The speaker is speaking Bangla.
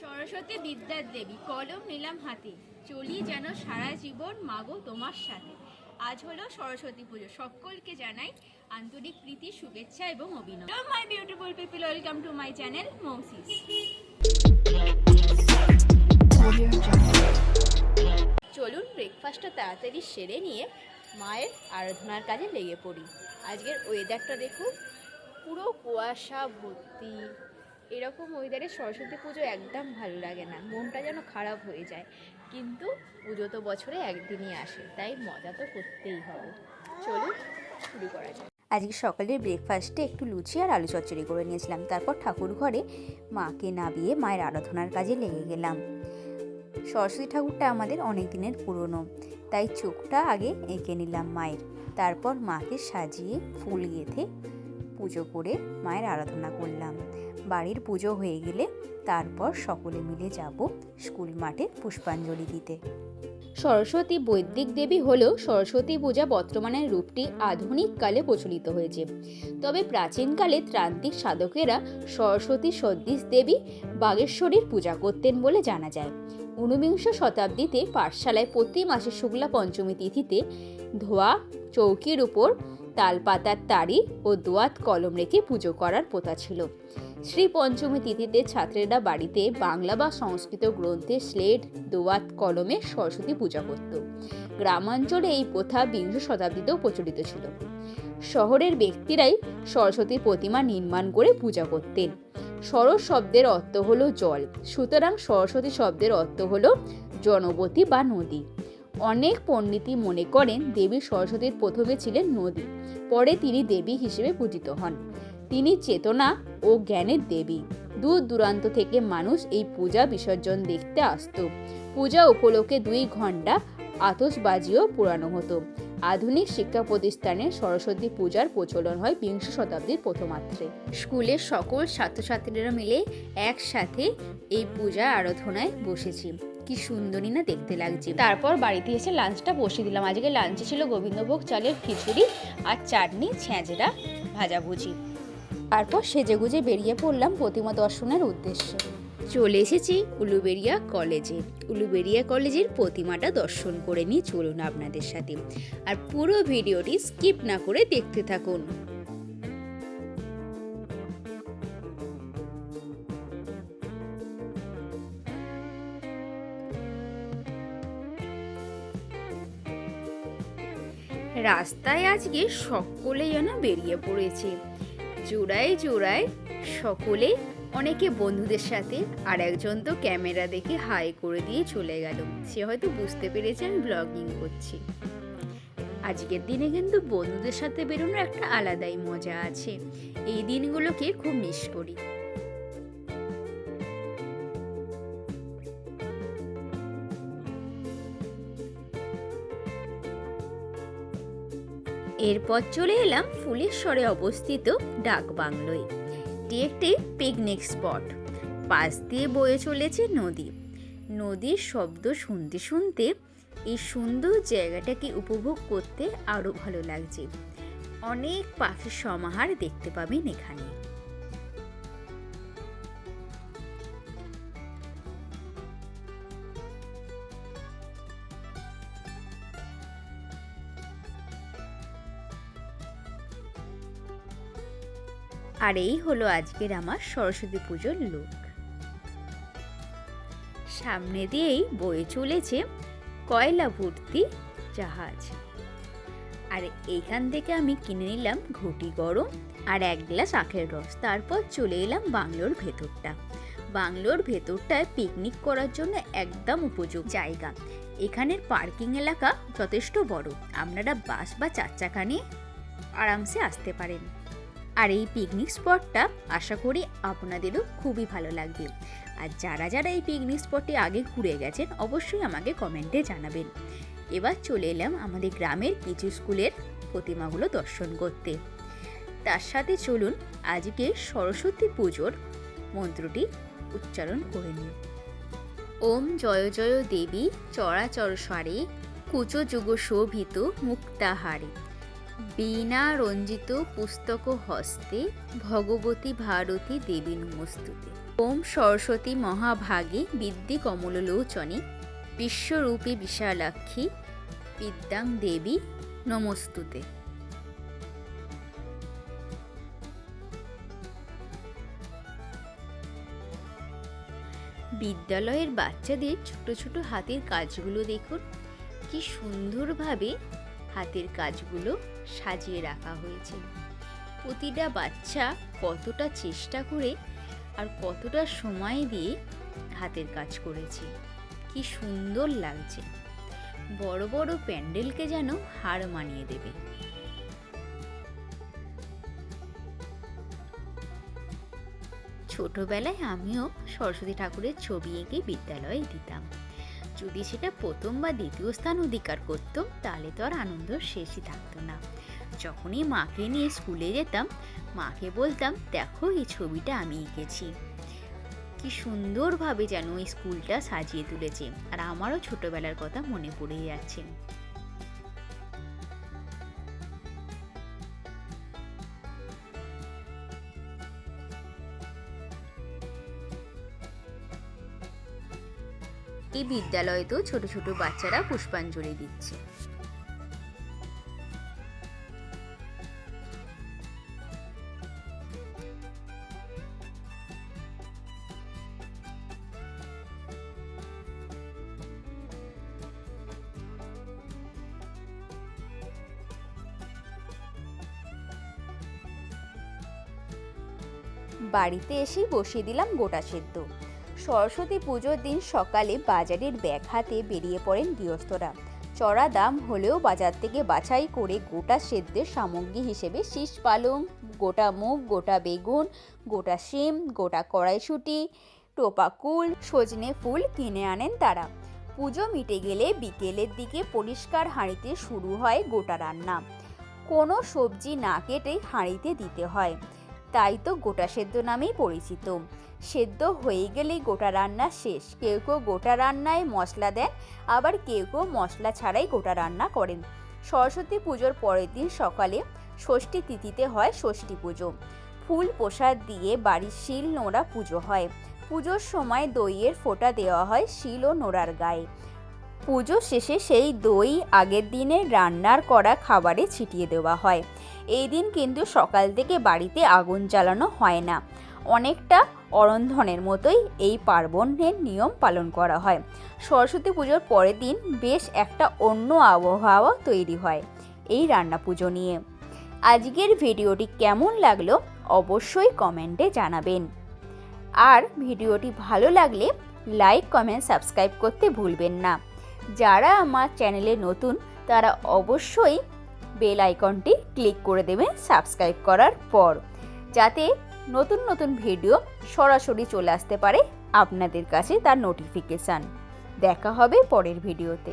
সরস্বতী বিদ্যার দেবী, কলম নিলাম হাতে। চলি যেন সারা জীবন মাগো তোমার সাথে। আজ হলো সরস্বতী পুজো। সকলকে জানাই আন্তরিক প্রীতি, শুভেচ্ছা এবং অভিনন্দন। My beautiful people welcome to my channel মৌসিস চলুন ব্রেকফাস্টটা তাড়াতাড়ি সেরে নিয়ে মায়ের আরাধনার কাজে লেগে পড়ি। আজকের ওয়েদারটা দেখুন, পুরো কুয়াশা, ভর্তি। এরকম ওয়েদারে সরস্বতী পুজো একদম ভালো লাগে না। মনটা যেন খারাপ হয়ে যায়। কিন্তু পুজো তো বছরে একদিনই আসে, তাই মজা তো করতেই হবে। চলুন, শুরু করা যাক। আজকে সকালের ব্রেকফাস্টে একটু লুচি আর আলু চচ্চড়ি করে নিয়েছিলাম। তারপর ঠাকুর ঘরে মাকে নাবিয়ে মায়ের আরাধনার কাজে লেগে গেলাম। সরস্বতী ঠাকুরটা আমাদের অনেক দিনের পুরনো, তাই চোখটা আগে এঁকে নিলাম মায়ের। তারপর মাকে সাজিয়ে ফুল গেঁথে পুজো করে মায়ের আরাধনা করলাম। বাড়ির পুজো হয়ে গেলে তারপর সকলে মিলে যাব স্কুল মাঠে পুষ্পাঞ্জলি দিতে। সরস্বতী বৈদিক দেবী হলেও সরস্বতী পূজা বর্তমানের রূপটি আধুনিক কালে প্রচলিত হয়েছে। তবে প্রাচীনকালে ত্রান্তিক সাধকেরা সরস্বতী সদৃশ দেবী বাগেশ্বরীর পূজা করতেন বলে জানা যায়। ঊনবিংশ শতাব্দীতে পাঠশালায় প্রতি মাসে শুক্লা পঞ্চমী তিথিতে ধোয়া, চৌকির উপর তালপাতার তাড়ি ও দোয়াত কলম রেখে পুজো করার প্রথা ছিল। শ্রী পঞ্চমী তিথিতে ছাত্রেরা বাড়িতে বাংলা বা সংস্কৃত গ্রন্থে স্লেট, দোয়াত কলমে সরস্বতী পূজা করত। গ্রামাঞ্চলে এই প্রথা বিংশ শতাব্দীতেও প্রচলিত ছিল। শহরের ব্যক্তিরাই সরস্বতী প্রতিমা নির্মাণ করে পূজা করতেন। সরস শব্দের অর্থ হলো জল, সুতরাং সরস্বতী শব্দের অর্থ হলো জনবতী বা নদী। অনেক পণ্ডিতই মনে করেন দেবী সরস্বতীর প্রথমে ছিলেন নদী, পরে তিনি দেবী হিসেবে পূজিত হন। তিনি চেতনা ও জ্ঞানের দেবী। দূর দূরান্ত থেকে মানুষ এই পূজা বিসর্জন দেখতে আসতো। পূজা উপলক্ষে দুই ঘণ্টা আতসবাজিও পোড়ানো হতো। আধুনিক শিক্ষা প্রতিষ্ঠানে সরস্বতী পূজার প্রচলন হয় বিংশ শতাব্দীর প্রথমাত্রে স্কুলের সকল ছাত্রছাত্রীরা মিলে একসাথে এই পূজা আরাধনায় বসেছি। কি সুন্দরী না দেখতে লাগছে। তারপর বাড়িতে এসে লাঞ্চটা বসিয়ে দিলাম। আজকে লাঞ্চে ছিল গোবিন্দভোগ চালের খিচুড়ি আর চাটনি ছেঁচড়া ভাজাভুজি। তারপর সেজেগুজে বেরিয়ে পড়লাম প্রতিমা দর্শনের উদ্দেশ্যে। চলে এসেছি উলুবেরিয়া কলেজে। উলুবেরিয়া কলেজের প্রতিমাটা দর্শন করে নিয়ে চলুন আপনাদের সাথে। আর পুরো ভিডিওটি স্কিপ না করে দেখতে থাকুন। রাস্তায় আজকে সকলে যেন বেরিয়ে পড়েছে। জোড়ায় জোড়ায় সকলে অনেকে বন্ধুদের সাথে আর একজন তো ক্যামেরা দেখে হাই করে দিয়ে চলে গেল। সে হয়তো বুঝতে পেরেছে আমি ব্লগিং করছি। আজকের দিনে কিন্তু বন্ধুদের সাথে বেরোনোর একটা আলাদাই মজা আছে। এই দিনগুলোকে খুব মিস করি। এরপর চলে এলাম ফুলেশ্বরে অবস্থিত ডাক বাংলোয় এটি একটি পিকনিক স্পট পাশ দিয়ে বয়ে চলেছে নদী। নদীর শব্দ শুনতে শুনতে এই সুন্দর জায়গাটাকে উপভোগ করতে আরও ভালো লাগছে। অনেক পাখির সমাহার দেখতে পাবেন এখানে। আর এই হলো আজকের আমার সরস্বতী পুজোর লুক সামনে দিয়েই বয়ে চলেছে কয়লা ভর্তি জাহাজ। আর এইখান থেকে আমি কিনে নিলাম ঘটি গরম আর এক গ্লাস আখের রস। তারপর চলে এলাম বাংলোর ভেতরটা। বাংলোর ভেতরটায় পিকনিক করার জন্য একদম উপযোগ জায়গা। এখানের পার্কিং এলাকা যথেষ্ট বড়। আপনারা বাস বা চার চাকা নিয়ে আরামসে আসতে পারেন। আর এই পিকনিক স্পটটা আশা করি আপনাদেরও খুবই ভালো লাগবে। আর যারা যারা এই পিকনিক স্পটে আগে ঘুরে গেছেন, অবশ্যই আমাকে কমেন্টে জানাবেন। এবার চলে এলাম আমাদের গ্রামের কিছু স্কুলের প্রতিমাগুলো দর্শন করতে। তার সাথে চলুন আজকে সরস্বতী পুজোর মন্ত্রটি উচ্চারণ করে নিই। ওম জয় জয় দেবী, চরাচর স্বরে, কুচ যুগ শোভিত, মুক্তাহারে। বীণা রঞ্জিত পুস্তক হস্তে ভগবতী ভারতী দেবী নমস্তুতে। ওম সরস্বতী মহাভাগে বিদ্যে কমললোচনে বিশ্বরূপী বিশালাক্ষী বিদ্যাং দেবী নমস্তুতে। বিদ্যালয়ের বাচ্চাদের ছোট ছোট হাতের কাজগুলো দেখুন। কি সুন্দরভাবে হাতের কাজগুলো সাজিয়ে রাখা হয়েছে। প্রতিটা বাচ্চা কতটা চেষ্টা করে আর কতটা সময় দিয়ে হাতের কাজ করেছে। কি সুন্দর লাগছে। বড় বড় প্যান্ডেলকে যেন হার মানিয়ে দেবে। ছোটবেলায় আমিও সরস্বতী ঠাকুরের ছবি এঁকে বিদ্যালয়ে দিতাম। যদি সেটা প্রথম বা দ্বিতীয় স্থান অধিকার করত, তাহলে তো আর আনন্দ শেষই থাকতো না। যখনই মাকে নিয়ে স্কুলে যেতাম, মাকে বলতাম, দেখো, এই ছবিটা আমি এঁকেছি। কি সুন্দরভাবে যেন স্কুলটা সাজিয়ে তুলেছে। আর আমারও ছোটবেলার কথা মনে পড়ে যাচ্ছে। এই বিদ্যালয়ে তো ছোট ছোট বাচ্চারা পুষ্পাঞ্জলি দিচ্ছে। বাড়িতে এসেই বসিয়ে দিলাম গোটা সেদ্ধ। সরস্বতী পুজোর দিন সকালে বাজারের ব্যাগ হাতে বেরিয়ে পড়েন গৃহস্থরা। চড়া দাম হলেও বাজার থেকে বাছাই করে গোটা সেদ্ধের সামগ্রী হিসেবে শীষ পালং, গোটা মুগ, গোটা বেগুন, গোটা শিম, গোটা কড়াইশুঁটি টোপা কুল সজনে ফুল কিনে আনেন তারা। পুজো মিটে গেলে বিকেলের দিকে পরিষ্কার হাঁড়িতে শুরু হয় গোটা রান্না। কোনো সবজি না কেটেই হাঁড়িতে দিতে হয়। তাই তো গোটা সেদ্ধ নামেই পরিচিত। সেদ্ধ হয়ে গেলেই গোটা রান্না শেষ। কেউ কেউ গোটা রান্নায় মশলা দেন, আবার কেউ কেউ মশলা ছাড়াই গোটা রান্না করেন। সরস্বতী পুজোর পরের দিন সকালে ষষ্ঠী তিথিতে হয় ষষ্ঠী পুজো। ফুল প্রসাদ দিয়ে বাড়ির শিল নোড়া পুজো হয়। পুজোর সময় দইয়ের ফোঁটা দেওয়া হয় শিল ও নোড়ার গায়ে। পুজো শেষে সেই দই আগের দিনের রান্নার করা খাবারে ছিটিয়ে দেওয়া হয়। এই দিন কিন্তু সকাল থেকে বাড়িতে আগুন জ্বালানো হয় না। অনেকটা অরন্ধনের মতোই এই পার্বণের নিয়ম পালন করা হয়। সরস্বতী পুজোর পরের দিন বেশ একটা অন্য আবহাওয়া তৈরি হয় এই রান্না পুজো নিয়ে। আজকের ভিডিওটি কেমন লাগল অবশ্যই কমেন্টে জানাবেন। আর ভিডিওটি ভালো লাগলে লাইক, কমেন্ট, সাবস্ক্রাইব করতে ভুলবেন না। যারা আমার চ্যানেলে নতুন, তারা অবশ্যই বেল আইকনটি ক্লিক করে দেবেন সাবস্ক্রাইব করার পর, যাতে নতুন নতুন ভিডিও সরাসরি চলে আসতে পারে আপনাদের কাছে তার নোটিফিকেশান। দেখা হবে পরের ভিডিওতে।